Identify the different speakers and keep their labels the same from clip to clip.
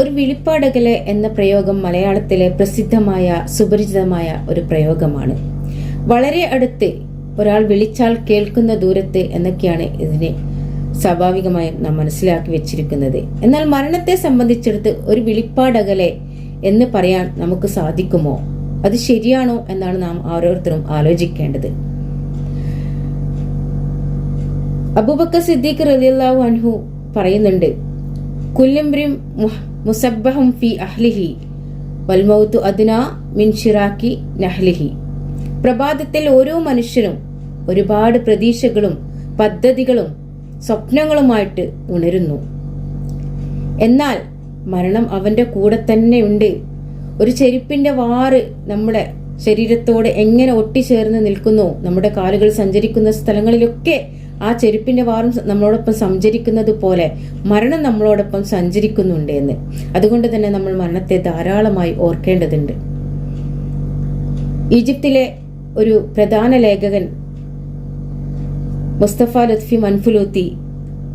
Speaker 1: ഒരു വിളിപ്പാടകലെ എന്ന പ്രയോഗം മലയാളത്തിലെ പ്രസിദ്ധമായ സുപരിചിതമായ ഒരു പ്രയോഗമാണ്. വളരെ അടുത്ത് ഒരാൾ വിളിച്ചാൽ കേൾക്കുന്ന ദൂരത്ത് എന്നൊക്കെയാണ് ഇതിനെ സ്വാഭാവികമായും നാം മനസ്സിലാക്കി വെച്ചിരിക്കുന്നത്. എന്നാൽ മരണത്തെ സംബന്ധിച്ചിടത്ത് ഒരു വിളിപ്പാടകലെ എന്ന് പറയാൻ നമുക്ക് സാധിക്കുമോ? അത് ശരിയാണോ എന്നാണ് നാം ഓരോരുത്തരും ആലോചിക്കേണ്ടത്. അബൂബക്കർ സിദ്ദീഖ് റളിയല്ലാഹു അൻഹു പറയുന്നുണ്ട് കുല്ലിംബ്രിം മുസബ്ബഹും ഫി അഹ്ലിഹി വൽമൗത്തു അദ്ന മിൻ ഷിറാക്കി നഹ്ലിഹി. പ്രഭാതത്തിൽ ഓരോ മനുഷ്യനും ഒരുപാട് പ്രതീക്ഷകളും പദ്ധതികളും സ്വപ്നങ്ങളുമായിട്ട് ഉണരുന്നു. എന്നാൽ മരണം അവന്റെ കൂടെ തന്നെയുണ്ട് ഒരു ചെരുപ്പിന്റെ വാറ് നമ്മുടെ ശരീരത്തോട് എങ്ങനെ ഒട്ടിച്ചേർന്ന് നിൽക്കുന്നു നമ്മുടെ കാലുകൾ സഞ്ചരിക്കുന്ന സ്ഥലങ്ങളിലൊക്കെ ആ ചെരുപ്പിന്റെ വാറും നമ്മളോടൊപ്പം സഞ്ചരിക്കുന്നത് പോലെ മരണം നമ്മളോടൊപ്പം സഞ്ചരിക്കുന്നുണ്ട് എന്ന്. അതുകൊണ്ട് തന്നെ നമ്മൾ മരണത്തെ ധാരാളമായി ഓർക്കേണ്ടതുണ്ട്. ഈജിപ്തിലെ ഒരു പ്രധാന ലേഖകൻ മുസ്തഫ ലത്ഫി മൻഫുലൂത്തി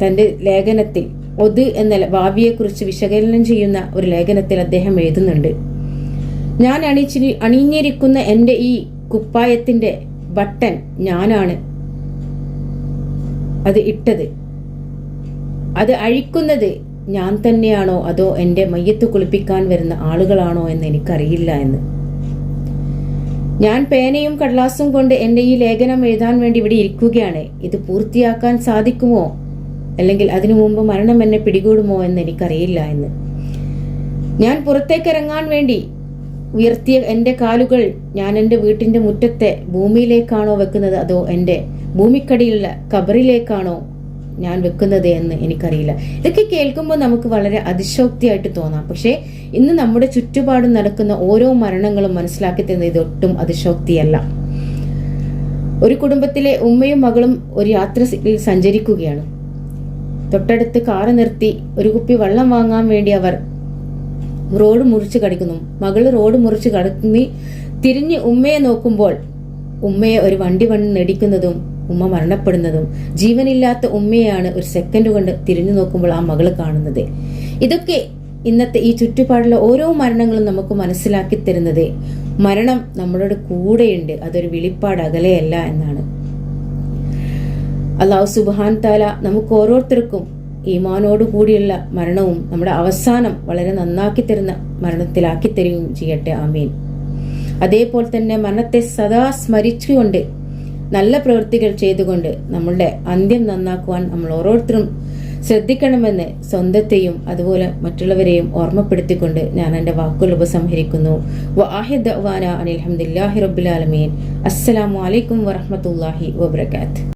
Speaker 1: തന്റെ ലേഖനത്തിൽ ഒത് എന്ന ഭാവിയെക്കുറിച്ച് വിശകലനം ചെയ്യുന്ന ഒരു ലേഖനത്തിൽ അദ്ദേഹം എഴുതുന്നുണ്ട്. ഞാൻ അണിച്ചി അണിഞ്ഞിരിക്കുന്ന എന്റെ ഈ കുപ്പായത്തിന്റെ ബട്ടൺ ഞാനാണ് അത് ഇട്ടത്. അത് അഴിക്കുന്നത് ഞാൻ തന്നെയാണോ അതോ എന്റെ മയ്യത്ത് കുളിപ്പിക്കാൻ വരുന്ന ആളുകളാണോ എന്ന് എനിക്കറിയില്ല എന്ന്. ഞാൻ പേനയും കടലാസും കൊണ്ട് എന്റെ ഈ ലേഖനം എഴുതാൻ വേണ്ടി ഇവിടെ ഇരിക്കുകയാണ്. ഇത് പൂർത്തിയാക്കാൻ സാധിക്കുമോ? അല്ലെങ്കിൽ അതിനു മുമ്പ് മരണം എന്നെ പിടികൂടുമോ എന്ന് എനിക്കറിയില്ല എന്ന്. ഞാൻ പുറത്തേക്ക് ഇറങ്ങാൻ വേണ്ടി ഉയർത്തിയ എന്റെ കാലുകൾ ഞാൻ എന്റെ വീട്ടിന്റെ മുറ്റത്തെ ഭൂമിയിലേക്കാണോ വെക്കുന്നത്? അതോ എന്റെ ഭൂമിക്കടിയിലുള്ള കബറിലേക്കാണോ ഞാൻ വെക്കുന്നത് എന്ന് എനിക്കറിയില്ല. ഇതൊക്കെ കേൾക്കുമ്പോൾ നമുക്ക് വളരെ അതിശോക്തിയായിട്ട് തോന്നാം. പക്ഷേ ഇന്ന് നമ്മുടെ ചുറ്റുപാടും നടക്കുന്ന ഓരോ മരണങ്ങളും മനസ്സിലാക്കി തരുന്നത് ഇതൊട്ടും അതിശോക്തിയല്ല. ഒരു കുടുംബത്തിലെ ഉമ്മയും മകളും ഒരു യാത്ര സഞ്ചരിക്കുകയാണ്. തൊട്ടടുത്ത് കാറ് നിർത്തി ഒരു കുപ്പി വെള്ളം വാങ്ങാൻ വേണ്ടി അവർ റോഡ് മുറിച്ച് കടിക്കുന്നു. മകൾ റോഡ് മുറിച്ച് കടന്നി തിരിഞ്ഞ് ഉമ്മയെ നോക്കുമ്പോൾ ഉമ്മയെ ഒരു വണ്ടി വണ്ടി നെടിക്കുന്നതും ഉമ്മ മരണപ്പെടുന്നതും ജീവനില്ലാത്ത ഉമ്മയാണ് ഒരു സെക്കൻഡ് കൊണ്ട് തിരിഞ്ഞു നോക്കുമ്പോൾ ആ മകൾ കാണുന്നത്. ഇതൊക്കെ ഇന്നത്തെ ഈ ചുറ്റുപാടുള്ള ഓരോ മരണങ്ങളും നമുക്ക് മനസ്സിലാക്കി തരുന്നത് മരണം നമ്മളുടെ കൂടെയുണ്ട്. അതൊരു വിളിപ്പാട് അകലെയല്ല എന്നാണ്. അള്ളാഹു സുബാൻ താല നമുക്ക് ഓരോരുത്തർക്കും ഈമാനോട് കൂടിയുള്ള മരണവും നമ്മുടെ അവസാനം വളരെ നന്നാക്കി തരുന്ന മരണത്തിലാക്കി തരികയും ചെയ്യട്ടെ. ആമീൻ. അതേപോലെ തന്നെ മരണത്തെ സദാ സ്മരിച്ചുകൊണ്ട് നല്ല പ്രവൃത്തികൾ ചെയ്തുകൊണ്ട് നമ്മളുടെ അന്ത്യം നന്നാക്കുവാൻ നമ്മൾ ഓരോരുത്തരും ശ്രദ്ധിക്കണമെന്ന് സ്വന്തത്തെയും അതുപോലെ മറ്റുള്ളവരെയും ഓർമ്മപ്പെടുത്തിക്കൊണ്ട് ഞാൻ എന്റെ വാക്കുകൾ ഉപസംഹരിക്കുന്നു. വാഹിദ് വാന അനിൽഹമ്മദില്ലാഹി റബ്ബുലാലമീൻ വറഹമത്തല്ലാഹി വബർക്കാത്ത്